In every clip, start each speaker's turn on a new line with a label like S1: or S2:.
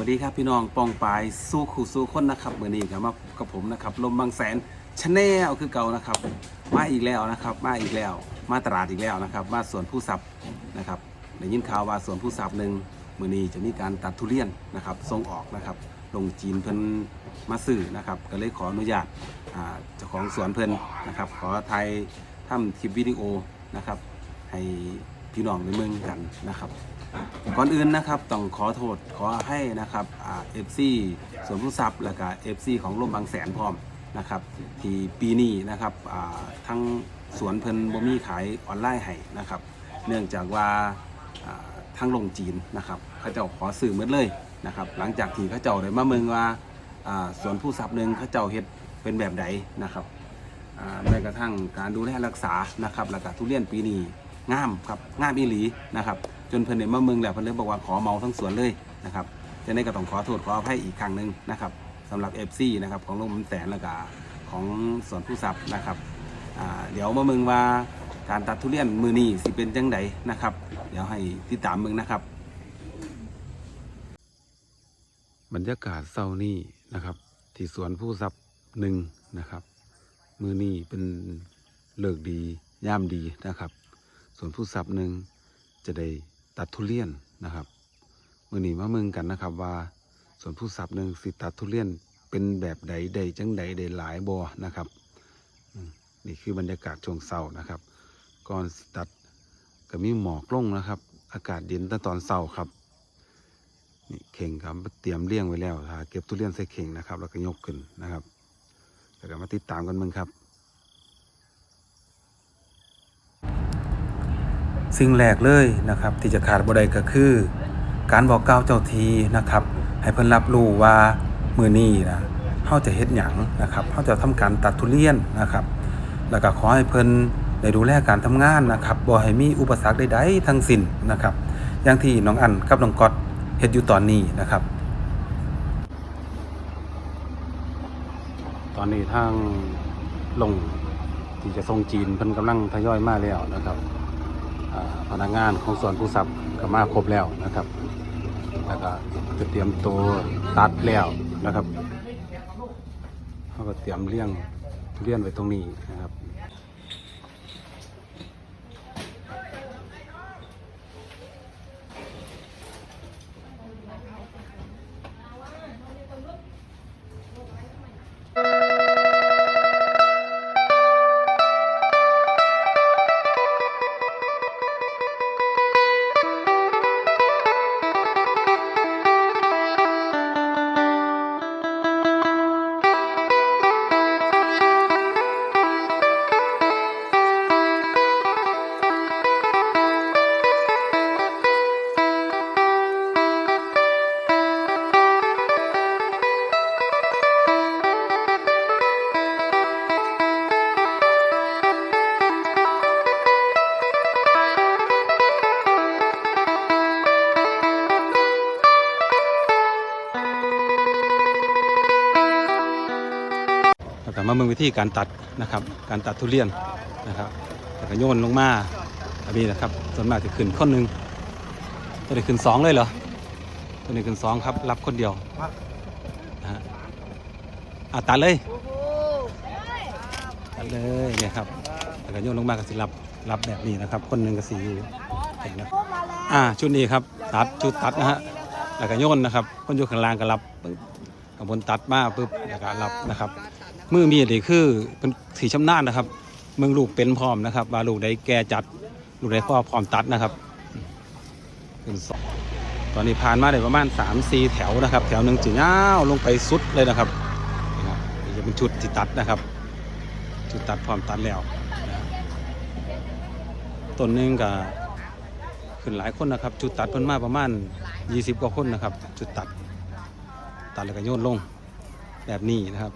S1: วัสดีครับพี่น้องปองปายสู้ขู่สู้คนนะครับเมื่อนี้กับมากับผมนะครับลมบางแสนชาแนลคือเก่านะครับมาอีกแล้วนะครับ มาอีกแล้ว มาตลาดอีกแล้วนะครับ มาสวนผู้สับนะครับได้ยินข่าวว่าสวนผู้สับหนึ่งมื่อนี้จะมีการตัดทุเรียนนะครับส่งออกนะครับลงจีนเพิ่นมาซื้อนะครับก็เลยขออนุญาตเจ้าของสวนเพิ่นนะครับ ขอถ่ายทำคลิปวิดีโอนะครับให้ พี่น้องในเมืองกันนะครับก่อนอื่นนะครับต้องขอโทษขอให้นะครับเอฟซีสวนผู้ทรัพย์แล้วก็เอฟซีของร่มบางแสนพร้อมนะครับที่ปีนี้นะครับทั้งสวนเพิ่นบ่มีขายออนไลน์ให้นะครับ เนื่องจากว่าอ่าทั้งลงจีนนะครับเขาเจ้าขอสื่อหมดเลยนะครับ หลังจากที่เขาเจ้าได้มาเมืองว่าสวนผู้ทรัพย์หนึ่งเขาเจ้าเฮ็ดเป็นแบบใดนะครับแม้กระทั่งการดูแลรักษานะครับแล้วก็ทุเรียนปีนี้ งามครับงามอีหลีนะครับ จนเพิ่นในมาเมืองแล้วเพิ่นเลยบอกว่าขอเมาทั้งสวนเลยนะครับจะได้ก็ต้องขอโทษขออภัยอีกครั้งหนึ่งนะครับสำหรับ FC นะครับของโรงมันแสนแล้วก็ของสวนผู้ทรัพย์นะครับเดี๋ยวมาเมืองว่าการตัดทุเรียนมือนี้สิเป็นจังไดนะครับ เดี๋ยวให้ติดตามเมืองนะครับ บรรยากาศเศร้านี่นะครับ ที่สวนผู้ทรัพย์หนึ่งนะครับ มือนี้เป็นเลิกดีย่ามดีนะครับ ส่วนผู้สับหนึ่งจะได้ตัดทุเรียนนะครับมือนี้มาเมืองกันนะครับว่า ส่วนผู้สับหนึ่งสิตัดทุเรียนเป็นแบบใดใดจังใดใดหลายบอนะครับนี่คือบรรยากาศช่วงเศร้านะครับ ก่อนสิตัดก็มีหมอกลงนะครับ อากาศเย็นตั้งตอนเศร้าครับนี่เข่งครับเตรียมเลี้ยงไว้แล้วเก็บทุเรียนใส่เข่งนะครับ แล้วก็ยกขึ้นนะครับแล้วก็มาติดตามกันมึงครับ สิ่งแรกเลยนะครับ ที่จะขาดบ่ได้ก็คือ การบอกกล่าวเจ้าทีนะครับ ให้เพิ่นรับรู้ว่ามือนี้นะเฮาจะเฮ็ดหยังนะครับเฮาจะทำการตัดทุเรียนนะครับ แล้วก็ขอให้เพิ่นได้ดูแลการทำงานนะครับบ่ให้มีอุปสรรคใดๆทั้งสิ้นนะครับ อย่างที่น้องอันกับน้องก๊อตเฮ็ดอยู่ตอนนี้นะครับ ตอนนี้ทางลงที่จะส่งจีนเพิ่นกำลังทยอยมาแล้วนะครับ พนักงานของสวนผู้สับก็มาครบแล้วนะครับ แล้วก็จะเตรียมตัวตัดแล้วนะครับเขาก็เตรียมเลี้ยงเรียนไว้ตรงนี้นะครับ ธีการตัดนะครับ การตัดทุเรียนนะครับแล้วก็โยนลงมาอันนี้นะครับ ส่วนมากจะขึ้นคนหนึ่งตัวนี้ขึ้นสองเลยเหรอตัวนี้ขึ้นสองครับ รับคนเดียวนะฮะอะตัดเลยตัดเลยเนี่ยครับแล้วก็โยนลงมาก็สิรับรับแบบนี้นะครับ คนหนึ่งก็สีอยู่เห็นนะอ่าชุดนี้ครับตัดชุดตัดนะฮะแล้วก็โยนนะครับคนอยู่ข้างล่างก็รับปึ๊บกับบนตัดมาปึ๊บแล้วก็รับนะครับ มือมีดนี่คือเป็นสีชำนาญนะครับ เมืองลูกเป็นพร้อมนะครับว่าลูกได้แก่จัดลูกได้พ่อพร้อมตัดนะครับเป็นสองตอนนี้ผ่านมาได้ประมาณ3 4แถวนะครับ แถวหนึ่งจีเงาวลงไปสุดเลยนะครับนี่จะเป็นชุดที่ตัดนะครับ ชุดตัดพร้อมตัดแล้วต้นหนึงก็ขึ้นหลายคนนะครับ จุดตัดเพิ่นมาประมาณ 20 กว่าคนนะครับ จุดตัด ตัดแล้วก็โยนลงแบบนี้นะครับ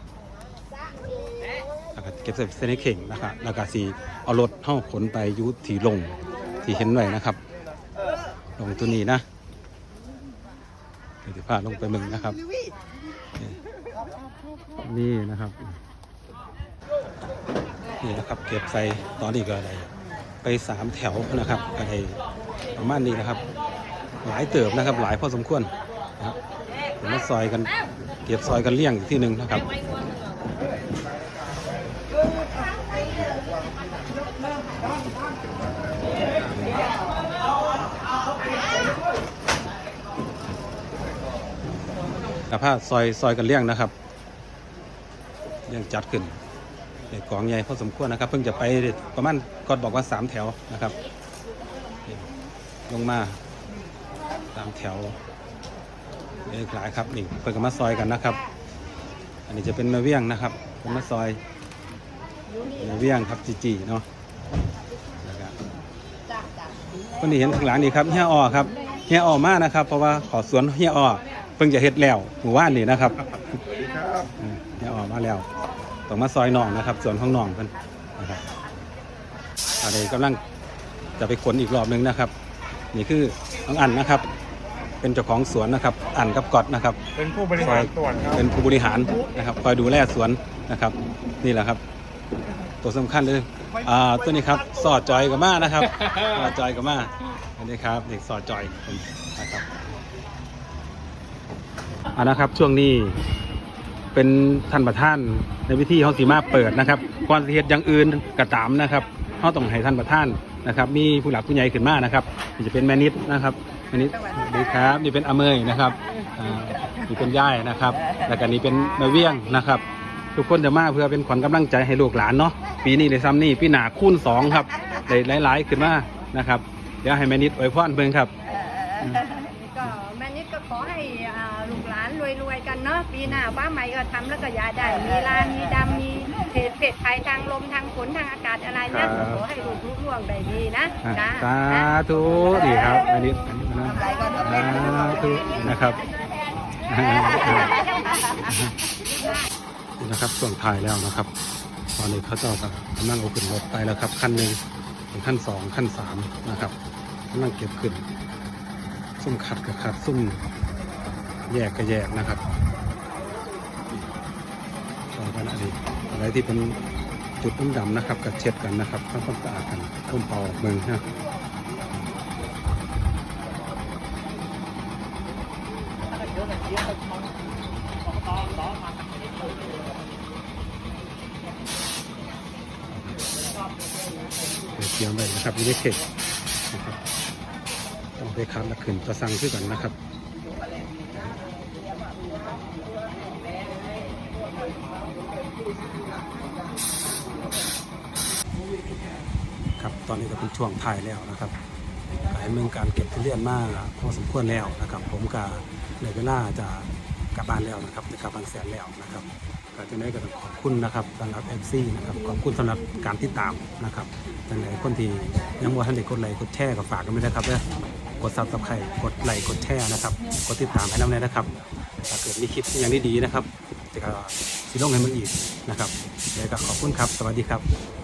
S1: แล้วก็เก็บใส่ใส่ในเข่งนะครับแล้วก็สีเอารถเข้าขนไปยุที่ลงที่เห็นไว้นะครับ ลงตัวนี้นะเดี๋ยวจะพาลงไปมึงนะครับ นี่นะครับนี่นะครับ เก็บใส่ตอนนี้ก็อะได้ไปสามแถวนะครับก็ได้ประมาณนี้นะครับ หลายเติบนะครับ หลายพอสมควรนะครับมาซอยกันเก็บซอยกันเลี้ยงอีกที่หนึ่งนะครับ แต่ผ้าซอยซอยกันเลี้ยงนะครับเลี้ยงจัดขึ้นเด็กกองใหญ่พอสมควรนะครับ เพิ่งจะไปประมาณก็บอกว่าสามแถวนะครับ ลงมาสามแถวเอกหลายครับนี่เพิ่งมาซอยกันนะครับ อันนี้จะเป็นมาเวียงนะครับเป็นมาซอยมาเวียงครับจีจีเนาะคนนี้เห็นข้างหลังนี่ครับเฮียอ้อครับเฮียอ้อมากนะครับ เพราะว่าขอสวนเฮียอ้อ เพิ่งจะเฮ็ดแล้วหมู่บ้านนี่นะครับอืมเฮียอ้อมาแล้วต้องมาซอยหนองนะครับสวนของหนองเพิ่นนะครับอะไรกำลังจะไปขนอีกรอบหนึงนะครับ นี่คือน้องอันนะครับ เป็นเจ้าของสวนนะครับ อันกับกอดนะครับ
S2: เป็นผู้บริหารส่วนครับ
S1: เป็นผู้บริหารนะครับคอยดูแลสวนนะครับ นี่แหละครับ ตัวสำคัญเลยอ่าตัวนี้ครับสอดจอยกับมานะครับสอดจอยกับมาอันนี้ครับเด็กสอดจอยนะครับ อ่านะครับช่วงนี้เป็นท่านประธานในพิธีเขาสีมาเปิดนะครับก่อนสิเฮ็ดอย่างอื่นกระตามนะครับเขาต้องให้ท่านประธานนะครับ มีผู้หลักผู้ใหญ่ขึ้นมานะครับนี่จะเป็นแม่นิดนะครับแม่นิดดีครับนี่เป็นอเมยนะครับนี่เป็นย่ายนะครับแล้วก็นี่เป็นแม่เวียงนะครับ ทุกคนจะมาเพื่อเป็นขวัญกำลังใจให้ลูกหลานเนาะปีนี้ในซ้ำนี่ปีหนาคูณสองครับได้หลายๆขึ้นมานะครับเดี๋ยวให้แม่นิดอวยพรเพิ่งครับ
S3: ก็แม่นิดก็ขอให้อ่า รวยๆกันเนาะปีหน้าฟ้าใหม่ก็ทำแล้วก็อย่าได้ มีลานมีดำมีเหตุเป็ดภัยทางลมทางฝนทางอากาศอะไรเนี่ย
S1: ครับ
S3: ขอให้ลูกลุล่วงได้ดีนะ
S1: อะ
S3: จ้า
S1: สาธุดีครับแม่นิดอันนี้นะสาธุนะครับนี่นะครับส่วนถ่ายแล้วนะครับ ตอนนี้เขาเจ้ากำลังเอาขึ้นรถไปแล้วครับขั้นหนึ่งถึงขั้นสองขั้นสามนะครับกำลังเก็บขึ้นซุ่มขัดกับขัดซุ่ม แยกกับแยกนะครับต่อกันอะไรอะไรที่เป็นจุดดำๆนะครับกับเช็ดกันนะครับทำความสะอาดกันต้มเป่าเมืองนะเดี๋ยวเตรียมไว้นะครับนี่ได้เข็ดนะครับต้องไปคัดและขึ้นประสังขึ้นกันนะครับ ครับตอนนี้ก็เป็นช่วงถ่ายแล้วนะครับหลายเมืองการเก็บทุเรียนมาพอสมควรแล้วนะครับ ผมก็ในเวลาจะกลับบ้านแล้วนะครับจะกลับบางแสนแล้วนะครับก็จะได้ก็ต้องขอบคุณนะครับสำหรับเอฟซีนะครับขอบคุณสำหรับการติดตามนะครับจังไหนคนที่ยังว่าท่านเด็กกดไลค์กดแชร์ก็ฝากกันไม่ได้ครับเด้อกดซับสไครต์กดไลค์กดแชร์นะครับกดติดตามให้น้ำเลยนะครับถ้าเกิดมีคลิปอย่างดีๆนะครับจะก็สิลงให้มันอีกนะครับเดี๋ยวก็ขอบคุณครับ สวัสดีครับ